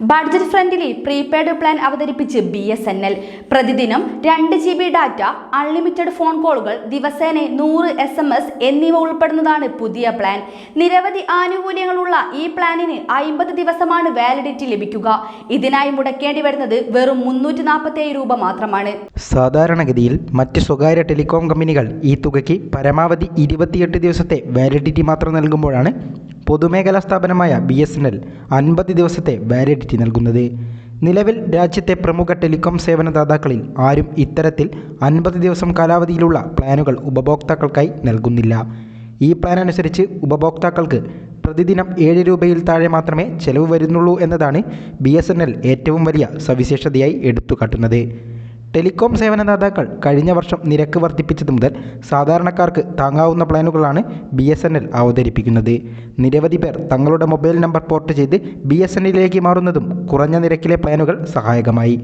Budget friendly prepaid plan അവതരിപ്പിച്ച് B S N L പ്രതിദിനം രണ്ട് G B data unlimited phone കോളുകൾ ദിവസേന നൂറ് എസ് എം എസ് എന്നിവ ഉൾപ്പെടുന്നതാണ് പുതിയ പ്ലാൻ നിരവധി ആനുകൂല്യങ്ങളുള്ള ഈ പ്ലാനിന് അയിമ്പത് ദിവസമാണ് വാലിഡിറ്റി ലഭിക്കുക. ഇതിനായി മുടക്കേണ്ടി വരുന്നത് വെറും മുന്നൂറ്റി നാൽപ്പത്തി രൂപ മാത്രമാണ്. സാധാരണഗതിയിൽ മറ്റ് സ്വകാര്യ ടെലികോം കമ്പനികൾ ഈ തുകയ്ക്ക് പരമാവധി ഇരുപത്തിയെട്ട് ദിവസത്തെ വാലിഡിറ്റി മാത്രം നൽകുമ്പോഴാണ് പൊതുമേഖലാ സ്ഥാപനമായ ബി എസ് എൻ എൽ അൻപത് ദിവസത്തെ വാലിഡിറ്റി നൽകുന്നത്. നിലവിൽ രാജ്യത്തെ പ്രമുഖ ടെലികോം സേവനദാതാക്കളിൽ ആരും ഇത്തരത്തിൽ അൻപത് ദിവസം കാലാവധിയിലുള്ള പ്ലാനുകൾ ഉപഭോക്താക്കൾക്കായി നൽകുന്നില്ല. ഈ പ്ലാൻ അനുസരിച്ച് ഉപഭോക്താക്കൾക്ക് പ്രതിദിനം ഏഴ് രൂപയിൽ താഴെ മാത്രമേ ചെലവ് വരുന്നുള്ളൂ എന്നതാണ് ബി ഏറ്റവും വലിയ സവിശേഷതയായി എടുത്തുകാട്ടുന്നത്. ടെലികോം സേവനദാതാക്കൾ കഴിഞ്ഞ വർഷം നിരക്ക് വർദ്ധിപ്പിച്ചത് മുതൽ സാധാരണക്കാർക്ക് താങ്ങാവുന്ന പ്ലാനുകളാണ് ബി എസ് എൻ എൽ അവതരിപ്പിക്കുന്നത്. നിരവധി പേർ തങ്ങളുടെ മൊബൈൽ നമ്പർ പോർട്ട് ചെയ്ത് ബി എസ് എൻ എല്ലിലേക്ക് മാറുന്നതും കുറഞ്ഞ നിരക്കിലെ പ്ലാനുകൾ സഹായകമായി.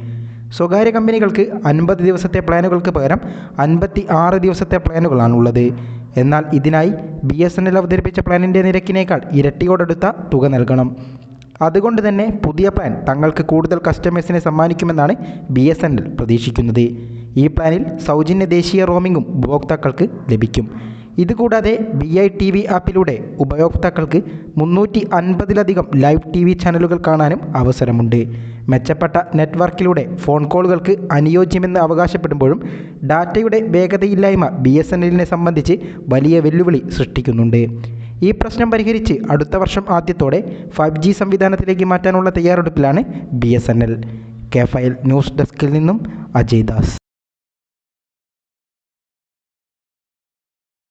സ്വകാര്യ കമ്പനികൾക്ക് അൻപത് ദിവസത്തെ പ്ലാനുകൾക്ക് പകരം അൻപത്തി ആറ് ദിവസത്തെ പ്ലാനുകളാണുള്ളത്. എന്നാൽ ഇതിനായി ബി എസ് എൻ എൽ അവതരിപ്പിച്ച പ്ലാനിന്റെ നിരക്കിനേക്കാൾ ഇരട്ടിയോടടുത്ത തുക നൽകണം. അതുകൊണ്ട് തന്നെ പുതിയ പ്ലാൻ തങ്ങൾക്ക് കൂടുതൽ കസ്റ്റമേഴ്സിനെ സമ്മാനിക്കുമെന്നാണ് ബി എസ് എൻ എൽ പ്രതീക്ഷിക്കുന്നത്. ഈ പ്ലാനിൽ സൗജന്യ ദേശീയ റോമിങ്ങും ഉപഭോക്താക്കൾക്ക് ലഭിക്കും. ഇതുകൂടാതെ ബി ഐ ടി വി ആപ്പിലൂടെ ഉപയോക്താക്കൾക്ക് മുന്നൂറ്റി അൻപതിലധികം ലൈവ് ടി വി ചാനലുകൾ കാണാനും അവസരമുണ്ട്. മെച്ചപ്പെട്ട നെറ്റ്വർക്കിലൂടെ ഫോൺ കോളുകൾക്ക് അനുയോജ്യമെന്ന് അവകാശപ്പെടുമ്പോഴും ഡാറ്റയുടെ വേഗതയില്ലായ്മ ബി എസ് എൻ എല്ലിനെ സംബന്ധിച്ച് വലിയ വെല്ലുവിളി സൃഷ്ടിക്കുന്നുണ്ട്. ഈ പ്രശ്നം പരിഹരിച്ച് അടുത്ത വർഷം ആദ്യത്തോടെ ഫൈവ് ജി സംവിധാനത്തിലേക്ക് മാറ്റാനുള്ള തയ്യാറെടുപ്പിലാണ് B S N L. K file news ഡെസ്കിൽ നിന്നും അജയ് ദാസ്.